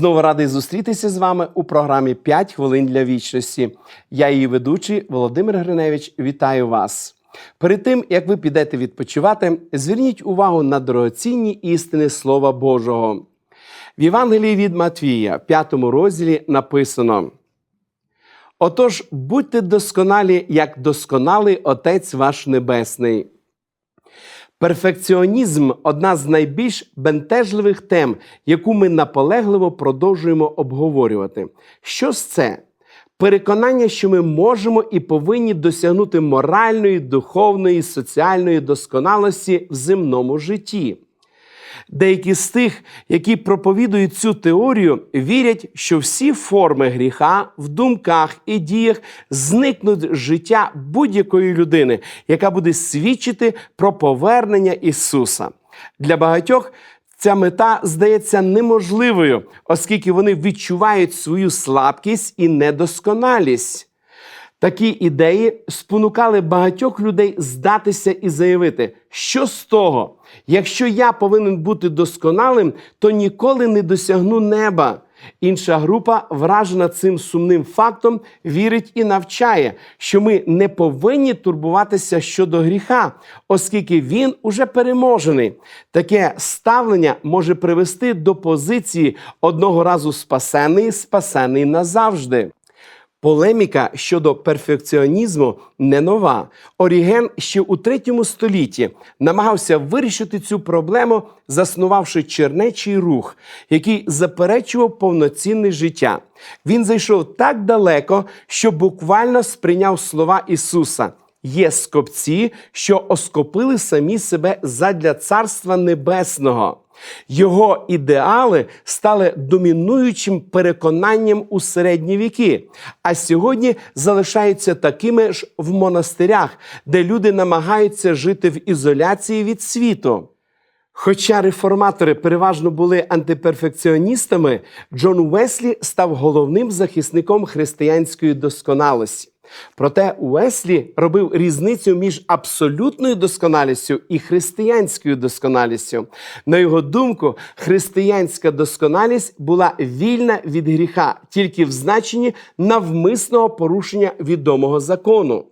Знову радий зустрітися з вами у програмі «5 хвилин для вічності. Я її ведучий Володимир Гриневич. Вітаю вас. Перед тим як ви підете відпочивати, зверніть увагу на дорогоцінні істини Слова Божого. В Євангелії від Матвія, 5 розділі, написано: Отож, будьте досконалі, як досконалий Отець ваш Небесний. Перфекціонізм одна з найбільш бентежливих тем, яку ми наполегливо продовжуємо обговорювати. Що ж це? Переконання, що ми можемо і повинні досягнути моральної, духовної, соціальної досконалості в земному житті. Деякі з тих, які проповідують цю теорію, вірять, що всі форми гріха в думках і діях зникнуть з життя будь-якої людини, яка буде свідчити про повернення Ісуса. Для багатьох ця мета здається неможливою, оскільки вони відчувають свою слабкість і недосконалість. Такі ідеї спонукали багатьох людей здатися і заявити, що з того, якщо я повинен бути досконалим, то ніколи не досягну неба. Інша група, вражена цим сумним фактом, вірить і навчає, що ми не повинні турбуватися щодо гріха, оскільки він уже переможений. Таке ставлення може привести до позиції одного разу спасений, спасений назавжди. Полеміка щодо перфекціонізму не нова. Оріген ще у третьому столітті намагався вирішити цю проблему, заснувавши чернечий рух, який заперечував повноцінне життя. Він зайшов так далеко, що буквально сприйняв слова Ісуса. Є скопці, що оскопили самі себе задля Царства Небесного. Його ідеали стали домінуючим переконанням у середні віки, а сьогодні залишаються такими ж в монастирях, де люди намагаються жити в ізоляції від світу. Хоча реформатори переважно були антиперфекціоністами, Джон Уеслі став головним захисником християнської досконалості. Проте Уеслі робив різницю між абсолютною досконалістю і християнською досконалістю. На його думку, християнська досконалість була вільна від гріха тільки в значенні навмисного порушення відомого закону.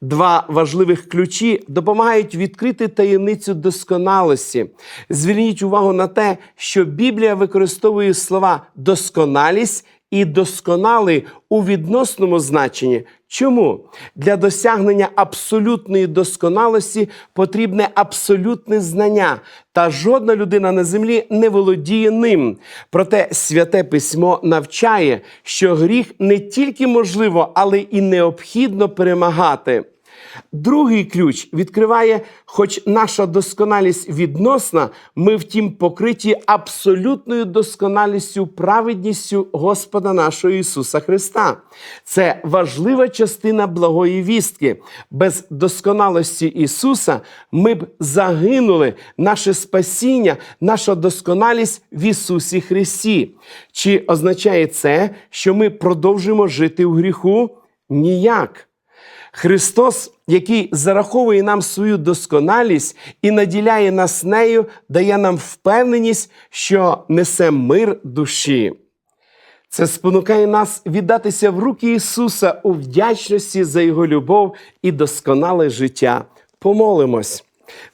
Два важливих ключі допомагають відкрити таємницю досконалості. Зверніть увагу на те, що Біблія використовує слова досконалість і досконалий у відносному значенні. Чому? Для досягнення абсолютної досконалості потрібне абсолютне знання, та жодна людина на землі не володіє ним. Проте святе письмо навчає, що гріх не тільки можливо, але і необхідно перемагати. Другий ключ відкриває, хоч наша досконалість відносна, ми втім покриті абсолютною досконалістю, праведністю Господа нашого Ісуса Христа. Це важлива частина благої вістки. Без досконалості Ісуса ми б загинули наше спасіння, наша досконалість в Ісусі Христі. Чи означає це, що ми продовжуємо жити у гріху? Ніяк. Христос, який зараховує нам свою досконалість і наділяє нас нею, дає нам впевненість, що несе мир душі. Це спонукає нас віддатися в руки Ісуса у вдячності за Його любов і досконале життя. Помолимось.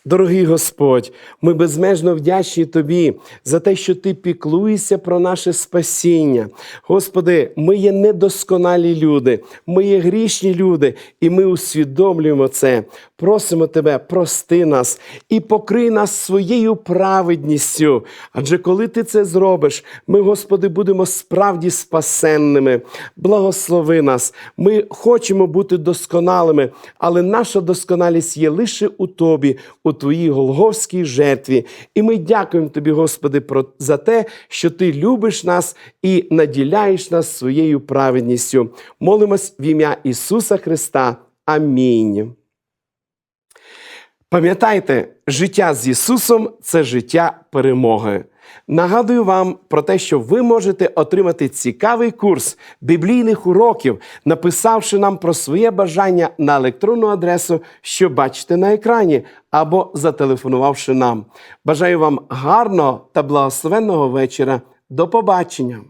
Дорогий Господь, ми безмежно вдячні Тобі за те, що Ти піклуєшся про наше спасіння. Господи, ми є недосконалі люди, ми є грішні люди, і ми усвідомлюємо це. Просимо Тебе, прости нас і покрий нас своєю праведністю. Адже коли Ти це зробиш, ми, Господи, будемо справді спасенними. Благослови нас. Ми хочемо бути досконалими, але наша досконалість є лише у Тобі у Твоїй Голговській жертві. І ми дякуємо Тобі, Господи, за те, що Ти любиш нас і наділяєш нас своєю праведністю. Молимось в ім'я Ісуса Христа. Амінь. Пам'ятайте, життя з Ісусом це життя перемоги. Нагадую вам про те, що ви можете отримати цікавий курс біблійних уроків, написавши нам про своє бажання на електронну адресу, що бачите на екрані, або зателефонувавши нам. Бажаю вам гарного та благословенного вечора. До побачення!